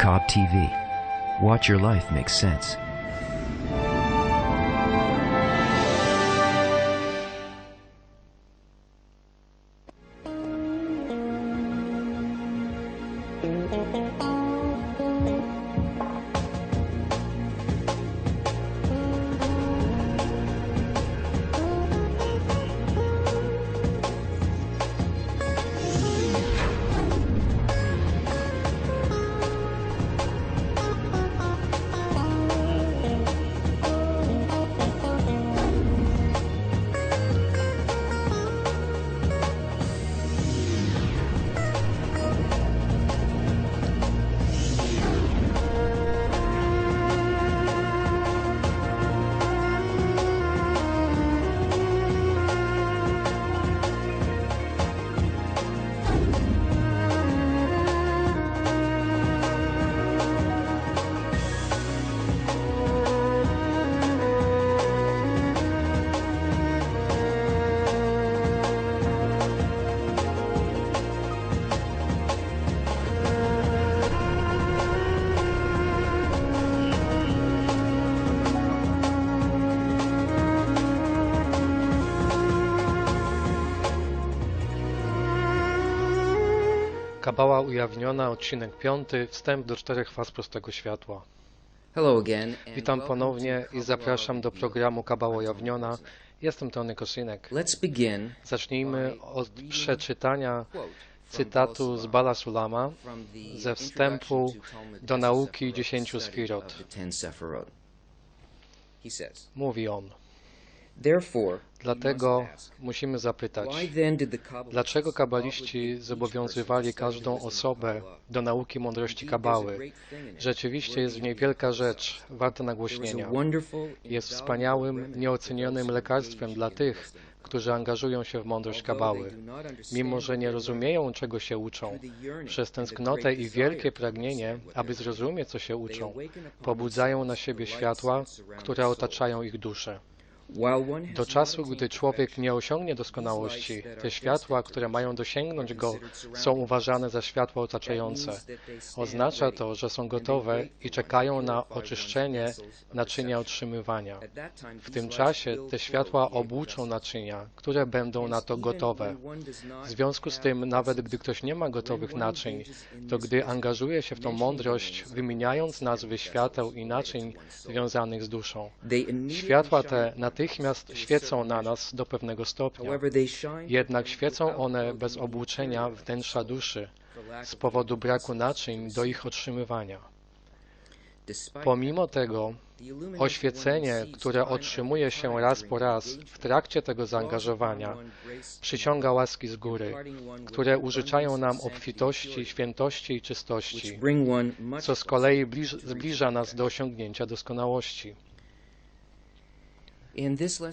Cobb TV. Watch your life make sense. Kabała ujawniona, odcinek 5, wstęp do czterech faz prostego światła. Hello again. Witam ponownie i zapraszam do programu Kabała ujawniona. Jestem Tony Koszynek. Let's begin Zacznijmy od przeczytania cytatu z Bala Sulama ze wstępu do nauki dziesięciu sfirot. Mówi on. Dlatego musimy zapytać, dlaczego kabaliści zobowiązywali każdą osobę do nauki mądrości Kabały? Rzeczywiście jest w niej wielka rzecz, warta nagłośnienia. Jest wspaniałym, nieocenionym lekarstwem dla tych, którzy angażują się w mądrość Kabały. Mimo, że nie rozumieją, czego się uczą, przez tęsknotę i wielkie pragnienie, aby zrozumieć, co się uczą, pobudzają na siebie światła, które otaczają ich duszę. Do czasu, gdy człowiek nie osiągnie doskonałości, te światła, które mają dosięgnąć go, są uważane za światła otaczające. Oznacza to, że są gotowe i czekają na oczyszczenie naczynia otrzymywania. W tym czasie te światła obłuczą naczynia, które będą na to gotowe. W związku z tym, nawet gdy ktoś nie ma gotowych naczyń, to gdy angażuje się w tą mądrość, wymieniając nazwy świateł i naczyń związanych z duszą, światła te natychmiast świecą na nas do pewnego stopnia. Jednak świecą one bez obłuczenia wnętrza duszy z powodu braku naczyń do ich otrzymywania. Pomimo tego, oświecenie, które otrzymuje się raz po raz w trakcie tego zaangażowania, przyciąga łaski z góry, które użyczają nam obfitości, świętości i czystości, co z kolei bliż, zbliża nas do osiągnięcia doskonałości.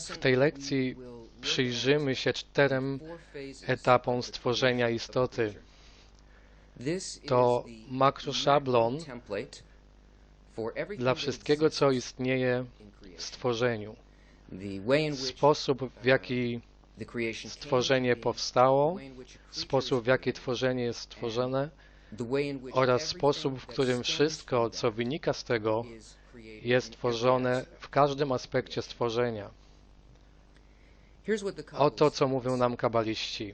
W tej lekcji Przyjrzymy się czterem etapom stworzenia istoty. To makroszablon dla wszystkiego, co istnieje w stworzeniu. Sposób, w jaki stworzenie powstało, sposób, w jaki tworzenie jest stworzone. Oraz sposób, w którym wszystko, co wynika z tego, jest tworzone w każdym aspekcie stworzenia. Oto, co mówią nam kabaliści.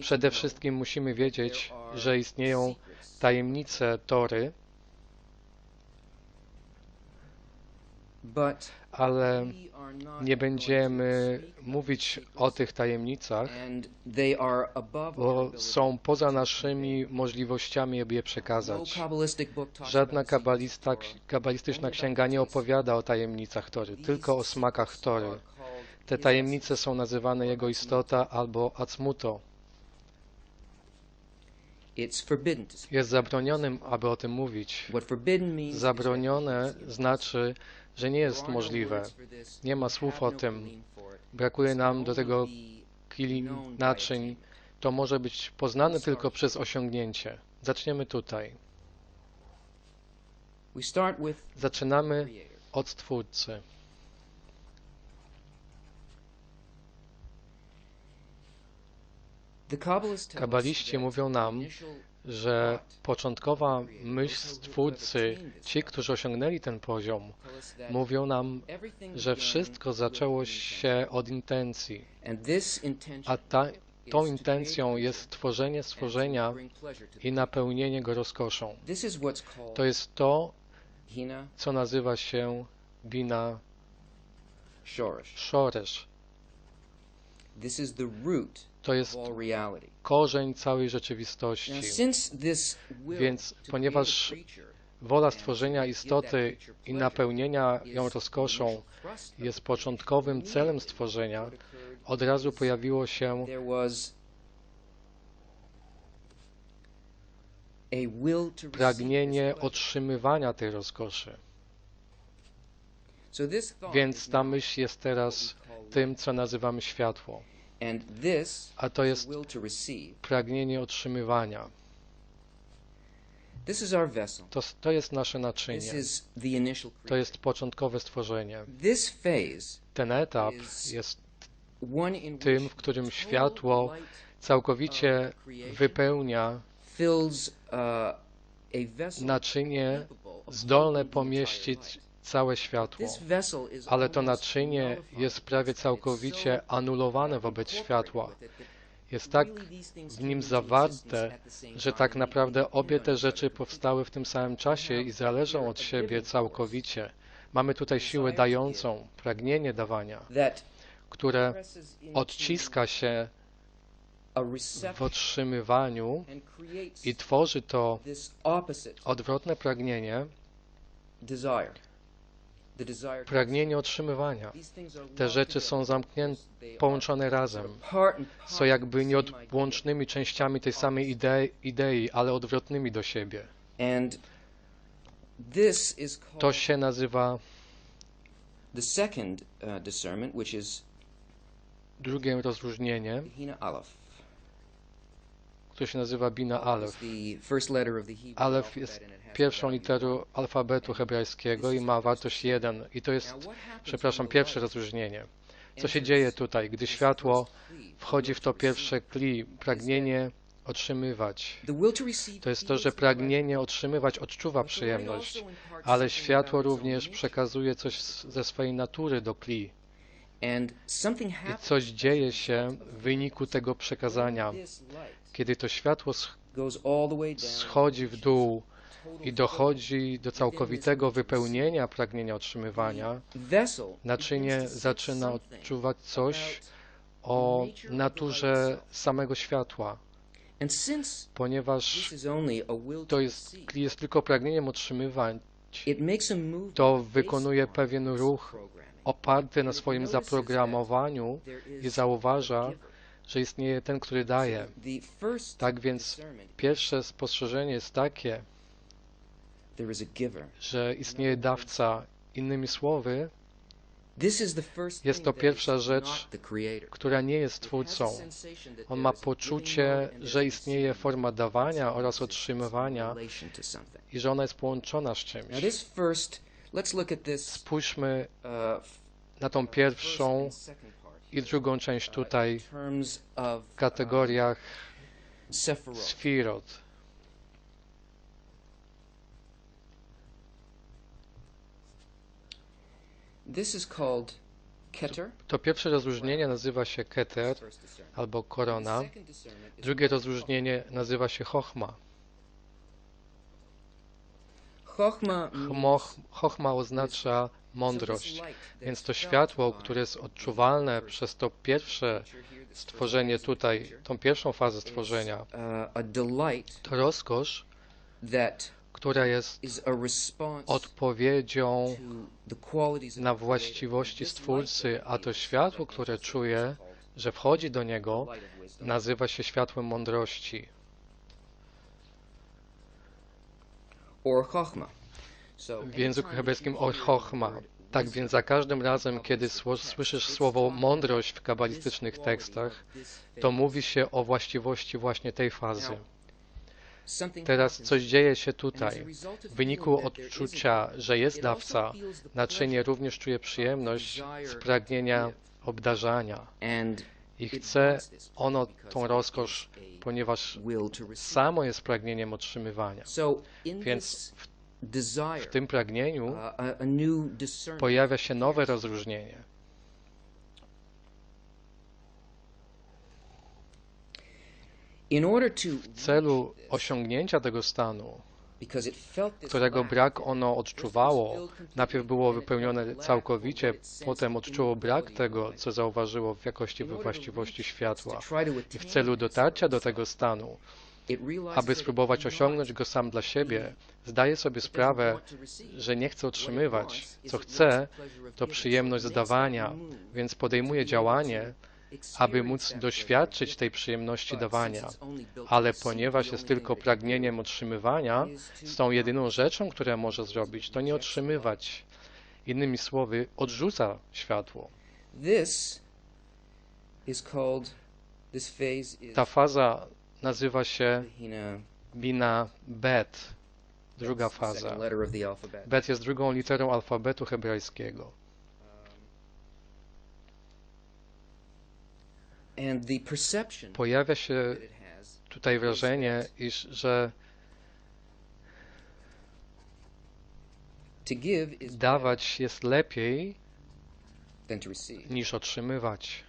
Przede wszystkim musimy wiedzieć, że istnieją tajemnice Tory, ale nie będziemy mówić o tych tajemnicach, bo są poza naszymi możliwościami, aby je przekazać. Żadna kabalista, kabalistyczna księga nie opowiada o tajemnicach Tory, tylko o smakach Tory. Te tajemnice są nazywane jego istota albo acmuto. Jest zabronionym, aby o tym mówić. Zabronione znaczy, że nie jest możliwe. Nie ma słów o tym. Brakuje nam do tego kili naczyń. To może być poznane tylko przez osiągnięcie. Zaczniemy tutaj. Zaczynamy od Stwórcy. Kabaliści mówią nam, że początkowa myśl Stwórcy, ci, którzy osiągnęli ten poziom, mówią nam, że wszystko zaczęło się od intencji, a ta, tą intencją jest stworzenie stworzenia i napełnienie go rozkoszą. To jest to, co nazywa się Bina Shorish. To jest korzeń całej rzeczywistości. Więc ponieważ Wola stworzenia istoty i napełnienia ją rozkoszą jest początkowym celem stworzenia, od razu pojawiło się pragnienie otrzymywania tej rozkoszy. Więc ta myśl jest teraz tym, co nazywamy światło. A to jest pragnienie otrzymywania. To, to jest nasze naczynie. To jest początkowe stworzenie. Ten etap jest tym, w którym światło całkowicie wypełnia uh, naczynie zdolne pomieścić. Całe światło. Ale to naczynie jest prawie całkowicie anulowane wobec światła. Jest tak w nim zawarte, że tak naprawdę obie te rzeczy powstały w tym samym czasie i zależą od siebie całkowicie. Mamy tutaj siłę dającą, pragnienie dawania, które odciska się w otrzymywaniu i tworzy to odwrotne pragnienie, pragnienie otrzymywania. Te rzeczy są zamknięte, połączone razem. Są jakby nieodłącznymi częściami tej samej idei, idei, ale odwrotnymi do siebie. To się nazywa uh, drugie rozróżnienie, Które się nazywa Bina Aleph Alef. Alef jest pierwszą literą alfabetu hebrajskiego i ma wartość 1. I to jest, przepraszam, pierwsze rozróżnienie. Co się dzieje tutaj, gdy światło wchodzi w to pierwsze kli, pragnienie otrzymywać. To jest to, że pragnienie otrzymywać odczuwa przyjemność, ale światło również przekazuje coś ze swojej natury do kli. I coś dzieje się w wyniku tego przekazania. Kiedy to światło schodzi w dół i dochodzi do całkowitego wypełnienia pragnienia otrzymywania, naczynie zaczyna odczuwać coś o naturze samego światła, ponieważ to jest, jest tylko pragnieniem otrzymywać, to wykonuje on pewien ruch oparty na swoim zaprogramowaniu i zauważa, że istnieje ten, który daje. Tak więc pierwsze spostrzeżenie jest takie, że istnieje dawca. Innymi słowy, This is the first Jest to pierwsza rzecz, która nie jest twórcą. On ma poczucie, że istnieje forma dawania oraz otrzymywania i że ona jest połączona z czymś. Spójrzmy uh, na tą first pierwszą i drugą część uh, tutaj w kategoriach uh, sfirot. This is called Keter. To pierwsze rozróżnienie nazywa się Keter albo korona. Drugie rozróżnienie nazywa się Chochma. Chochma oznacza mądrość. Więc to światło, które jest odczuwalne przez to pierwsze stworzenie tutaj, tą pierwszą fazę stworzenia, to rozkosz, która jest odpowiedzią na właściwości Stwórcy, a to światło, które czuje, że wchodzi do niego, nazywa się światłem mądrości. or W języku hebrajskim that you o hear chochma. Tak więc za każdym razem, kiedy słyszysz słowo mądrość w kabalistycznych tekstach, to mówi się o właściwości właśnie tej fazy. Teraz coś dzieje się tutaj. W wyniku odczucia, że jest dawca, naczynie również czuje przyjemność z pragnienia obdarzania. I chce ono tą rozkosz, ponieważ samo jest pragnieniem otrzymywania. Więc w, w tym pragnieniu uh, pojawia się nowe rozróżnienie. in order to W celu osiągnięcia tego stanu, którego brak ono odczuwało, najpierw było wypełnione całkowicie, potem odczuło brak tego, co zauważyło w jakości we właściwości światła. I w celu dotarcia do tego stanu, aby spróbować osiągnąć go sam dla siebie, zdaje sobie sprawę, że nie chce otrzymywać. Co chce, to przyjemność So it makes that dawania, move więc podejmuje działanie, aby móc doświadczyć tej przyjemności dawania. Ale ponieważ jest tylko pragnieniem otrzymywania, z tą jedyną rzeczą, którą może zrobić, to nie otrzymywać. Innymi słowy, odrzuca światło. Ta faza nazywa się bina bet, druga faza. Bet jest drugą literą alfabetu hebrajskiego. And the perception Pojawia się tutaj wrażenie, iż że dawać jest lepiej niż otrzymywać.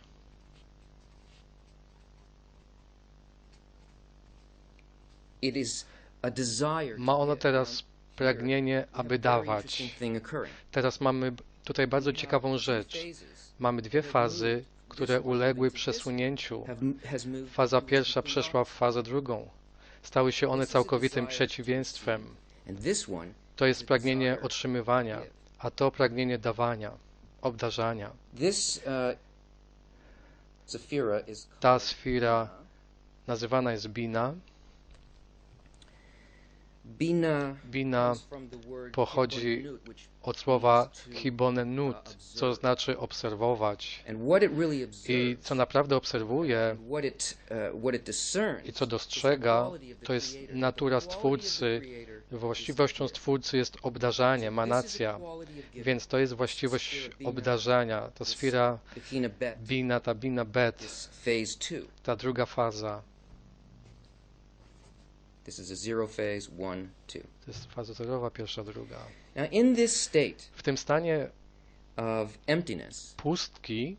Ma ono teraz pragnienie, aby dawać. Teraz mamy tutaj bardzo ciekawą rzecz. Mamy dwie fazy, które uległy przesunięciu. Faza pierwsza przeszła w fazę drugą. Stały się one całkowitym przeciwieństwem. To jest pragnienie otrzymywania, a to pragnienie dawania, obdarzania. Ta sfera nazywana jest Bina. Bina pochodzi od słowa hibonenut, co znaczy obserwować. I co naprawdę obserwuje uh, i co dostrzega, to jest natura Stwórcy. Właściwością Stwórcy jest obdarzanie, manacja. Więc to jest właściwość obdarzania. To sfera Bina, ta Bina Bet, ta druga faza. This is a zero phase, one, two. To jest faza zerowa, pierwsza, druga. Now, in this state W tym stanie of emptiness, pustki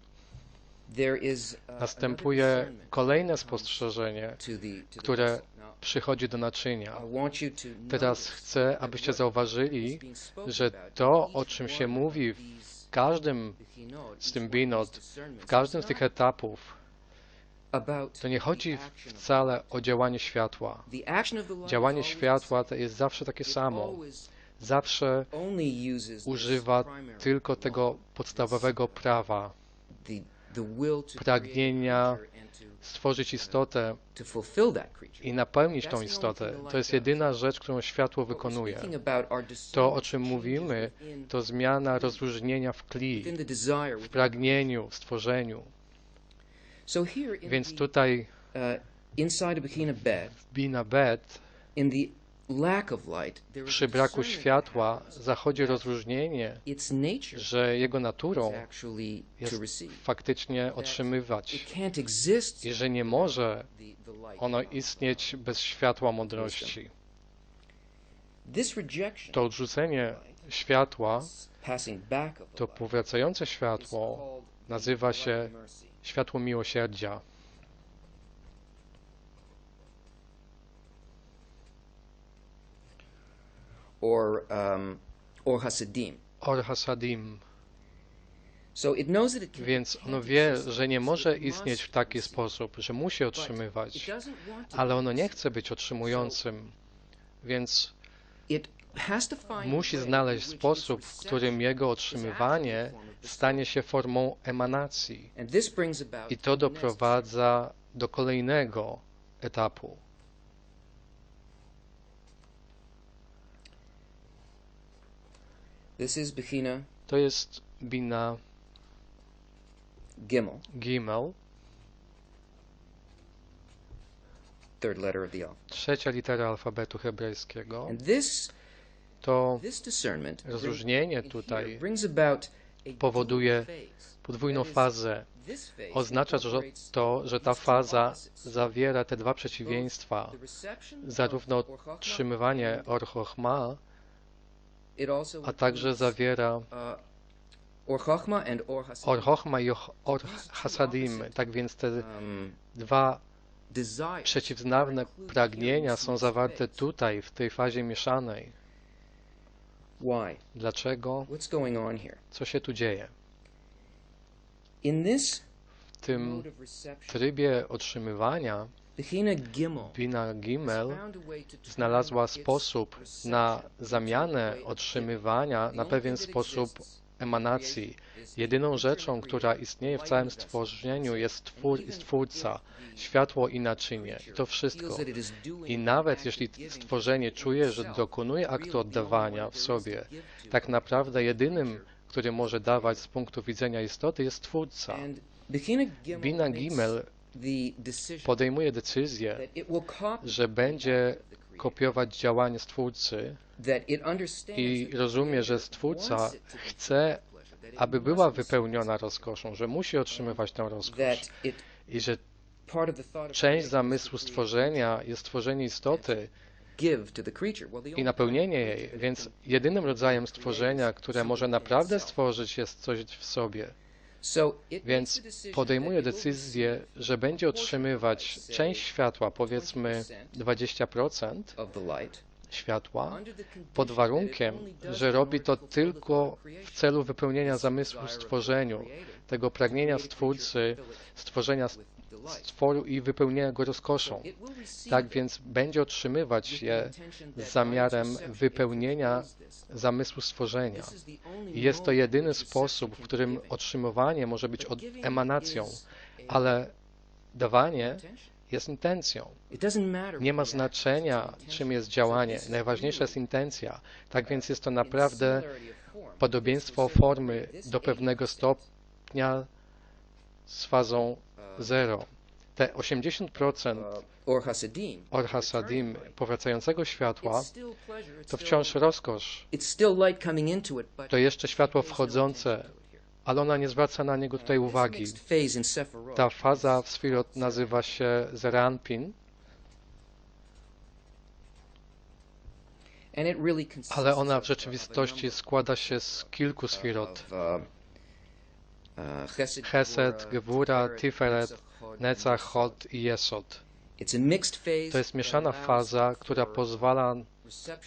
there is uh, następuje kolejne spostrzeżenie, to the, to the które przychodzi do naczynia. Teraz chcę, abyście zauważyli, że to, o czym się mówi w każdym z tym discernments, w każdym z tych etapów, to nie chodzi wcale o działanie światła. Działanie światła to jest zawsze takie samo. Zawsze używa tylko tego podstawowego prawa pragnienia stworzyć istotę that creature. i napełnić tą istotę. To jest jedyna rzecz, którą światło wykonuje. To, o czym mówimy, to zmiana rozróżnienia w kli, w pragnieniu, w stworzeniu. Więc tutaj uh, w Bina Bet, przy braku światła, zachodzi rozróżnienie, że jego naturą jest faktycznie otrzymywać i że nie może ono istnieć bez światła mądrości. To odrzucenie światła, to powracające światło, nazywa się. Światło miłosierdzia. or um, or Hasidim. Or Hasadim. So it knows that it can, Więc can't ono wie, że nie może istnieć w taki sposób, że musi otrzymywać, ale ono nie chce być otrzymującym, więc Musi znaleźć sposób, w którym jego otrzymywanie stanie się formą emanacji. I to doprowadza do kolejnego etapu. To jest Bina Gimel, Gimel, trzecia litera alfabetu hebrajskiego. To rozróżnienie tutaj powoduje podwójną fazę. Oznacza że to, że ta faza zawiera te dwa przeciwieństwa, zarówno otrzymywanie Or-Chochma, a także zawiera Or-Chochma Or-Hasadim. Or-Chochma i Or-Hasadim. Tak więc te Um, dwa przeciwznawne pragnienia są zawarte tutaj, w tej fazie mieszanej. Why? Dlaczego? What's going on here? Co się tu dzieje? In this W tym trybie otrzymywania Bina Gimel znalazła sposób na zamianę otrzymywania na pewien sposób emanacji. Jedyną rzeczą, która istnieje w całym stworzeniu jest Stwór i Stwórca, światło i naczynie. I to wszystko. I nawet jeśli stworzenie czuje, że dokonuje aktu oddawania w sobie, tak naprawdę jedynym, który może dawać z punktu widzenia istoty jest Twórca. Bina Gimel podejmuje decyzję, że będzie kopiować działanie Stwórcy i rozumie, że Stwórca chce, aby była wypełniona rozkoszą, że musi otrzymywać tę rozkosz i że część zamysłu stworzenia jest stworzenie istoty i napełnienie jej, więc jedynym rodzajem stworzenia, które może naprawdę stworzyć jest coś w sobie. Więc podejmuje decyzję, że będzie otrzymywać część światła, powiedzmy 20% of the light światła, pod warunkiem, że robi to tylko w celu wypełnienia zamysłu stworzeniu, tego pragnienia Stwórcy, stworzenia stworu i wypełnienia go rozkoszą. Tak więc będzie otrzymywać je z zamiarem wypełnienia zamysłu stworzenia. Jest to jedyny sposób, w którym otrzymywanie może być emanacją, ale dawanie. Jest intencją. Nie ma znaczenia, czym jest działanie. Najważniejsza jest intencja. Tak więc jest to naprawdę podobieństwo formy do pewnego 80%, stopnia z fazą uh, zero. Te 80% uh, or Or-Hasadim powracającego światła to wciąż rozkosz. To jeszcze światło wchodzące, ale ona nie zwraca na niego tutaj uwagi. Ta faza w Sfirot nazywa się Zeranpin, ale ona w rzeczywistości a składa się z kilku Sfirot. uh, uh, Chesed, Gevura, Tiferet, Netzach, Hod i Jesod. To jest mieszana faza, która pozwala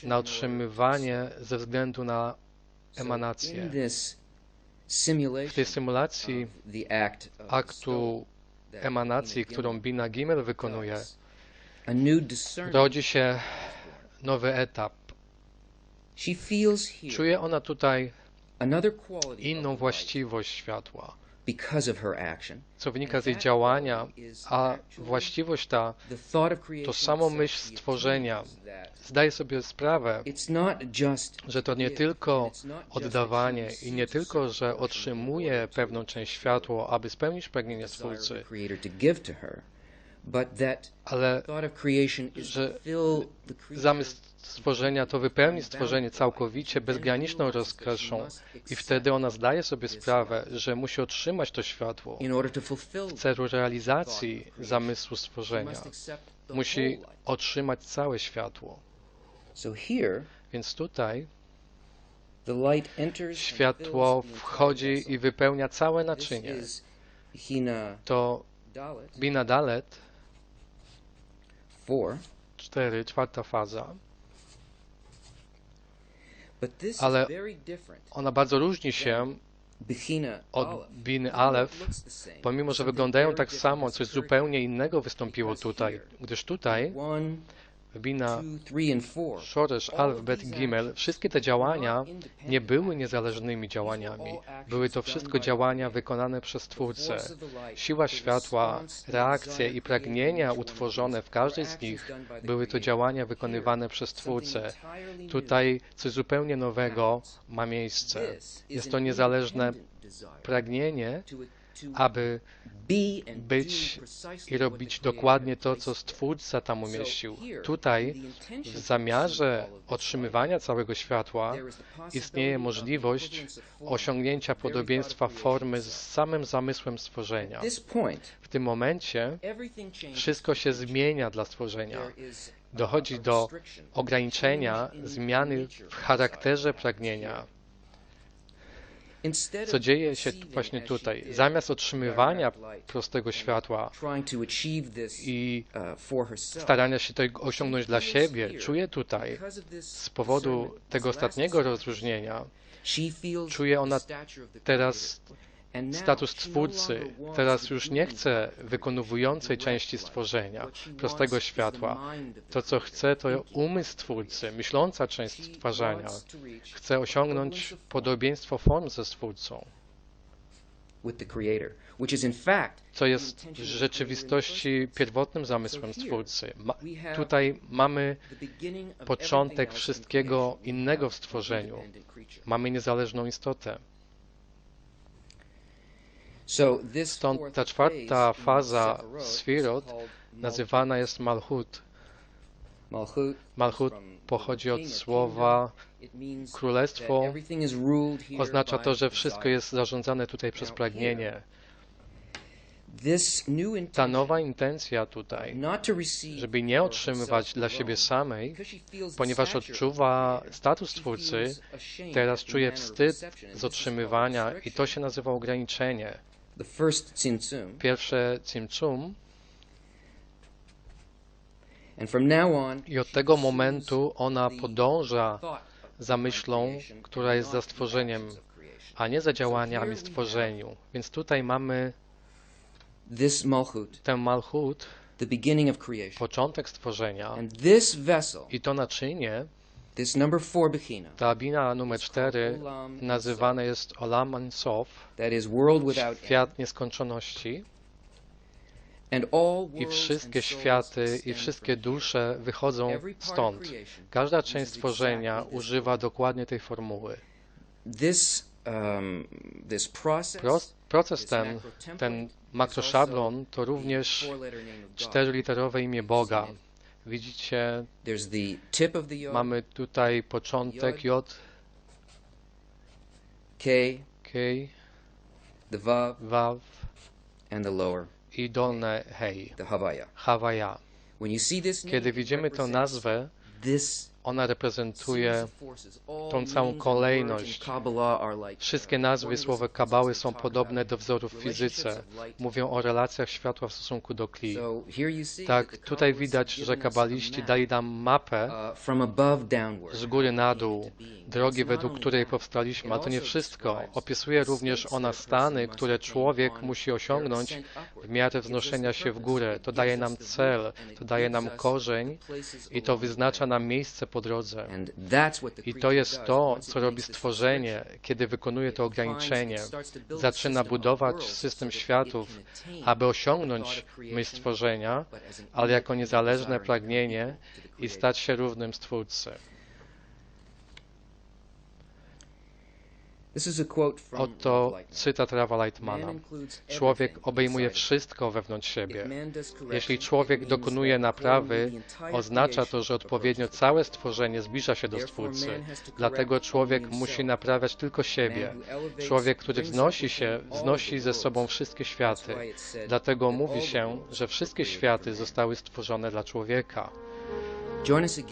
na otrzymywanie ze względu na emanację. W tej symulacji aktu emanacji, którą Bina Gimel wykonuje, rodzi się nowy etap. Czuje ona tutaj inną właściwość światła, co wynika z jej działania, a właściwość ta to samo myśl stworzenia. Zdaje sobie sprawę, że to nie tylko oddawanie i nie tylko, że otrzymuje pewną część światła, aby spełnić pragnienie Stwórcy, Creator to give to her, but that ale że zamysł stworzenia to wypełni stworzenie całkowicie bezgraniczną rozkoszą i wtedy ona zdaje sobie sprawę, że musi otrzymać to światło w celu realizacji zamysłu stworzenia. Musi otrzymać całe światło. Więc tutaj światło wchodzi i wypełnia całe naczynie. To Bina Dalet, 4. 4, czwarta faza, Ale ona bardzo różni się od. Biny Alef, pomimo że wyglądają tak samo, coś zupełnie innego wystąpiło tutaj, gdyż tutaj One, w Bina two, three, and four. Szoresz, Alf, Bet, Gimel, wszystkie te działania nie były niezależnymi działaniami. Były to wszystko działania wykonane przez Twórcę. Siła światła, reakcje i pragnienia utworzone w każdej z nich były to działania wykonywane przez Twórcę. Tutaj coś zupełnie nowego ma miejsce. Jest to niezależne pragnienie, aby być i robić dokładnie to, co. Stwórca tam umieścił. Tutaj, w zamiarze otrzymywania całego światła, istnieje możliwość osiągnięcia podobieństwa formy z samym zamysłem stworzenia. W tym momencie wszystko się zmienia dla stworzenia. Dochodzi do ograniczenia, zmiany w charakterze pragnienia. Co dzieje się właśnie tutaj? Zamiast otrzymywania prostego światła i starania się tego osiągnąć dla siebie, czuję tutaj, z powodu tego ostatniego rozróżnienia, czuje ona teraz status twórcy. Teraz już nie chce wykonywującej części stworzenia, prostego światła. To, co chce, to umysł twórcy, myśląca część stwarzania. Chce osiągnąć podobieństwo form ze stwórcą, co jest w rzeczywistości pierwotnym zamysłem stwórcy. Ma, tutaj mamy początek wszystkiego innego w stworzeniu. Mamy niezależną istotę. Stąd ta czwarta faza Sfirot nazywana jest Malchut. Malchut pochodzi od słowa królestwo. Oznacza to, że wszystko jest zarządzane tutaj przez pragnienie. Ta nowa intencja tutaj, żeby nie otrzymywać dla siebie samej, ponieważ odczuwa status Twórcy, teraz czuje wstyd z otrzymywania i to się nazywa ograniczenie. Pierwsze Cimcum i od tego momentu ona podąża za myślą, która jest za stworzeniem, a nie za działaniami stworzeniu. Więc tutaj mamy ten Malchut, początek stworzenia. I to naczynie, ta bina numer 4 nazywane jest Olam Ein Sof, świat nieskończoności. I wszystkie światy i wszystkie dusze wychodzą stąd. Każda część stworzenia używa dokładnie tej formuły. Proces ten, ten makroszablon, to również czteroliterowe imię Boga. Widzicie, mamy tutaj początek J, K, Waw i dolne Hej, Hawaja. Kiedy widzimy tę nazwę, ona reprezentuje tą całą kolejność. Wszystkie nazwy słowa Kabały są podobne do wzorów w fizyce. Mówią o relacjach światła w stosunku do kli. Tak, tutaj widać, że kabaliści dali nam mapę z góry na dół, drogi, według której powstaliśmy, a to nie wszystko. Opisuje również ona stany, które człowiek musi osiągnąć w miarę wznoszenia się w górę. To daje nam cel, to daje nam korzeń i to wyznacza nam miejsce po drodze. I to jest to, co robi stworzenie, kiedy wykonuje to ograniczenie. Zaczyna budować system światów, aby osiągnąć myśl stworzenia, ale jako niezależne pragnienie i stać się równym Stwórcy. Oto cytat Rawa Lightmana. Człowiek obejmuje wszystko wewnątrz siebie. Jeśli człowiek dokonuje naprawy, oznacza to, że odpowiednio całe stworzenie zbliża się do Stwórcy. Dlatego człowiek musi naprawiać tylko siebie. Człowiek, który wznosi się, wznosi ze sobą wszystkie światy. Dlatego mówi się, że wszystkie światy zostały stworzone dla człowieka.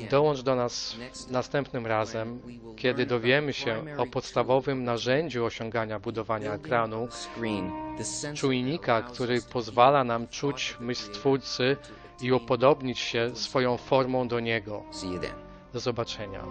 Dołącz do nas następnym razem, kiedy dowiemy się o podstawowym narzędziu osiągania budowania ekranu, czujnika, który pozwala nam czuć myśl Stwórcy i upodobnić się swoją formą do Niego. Do zobaczenia.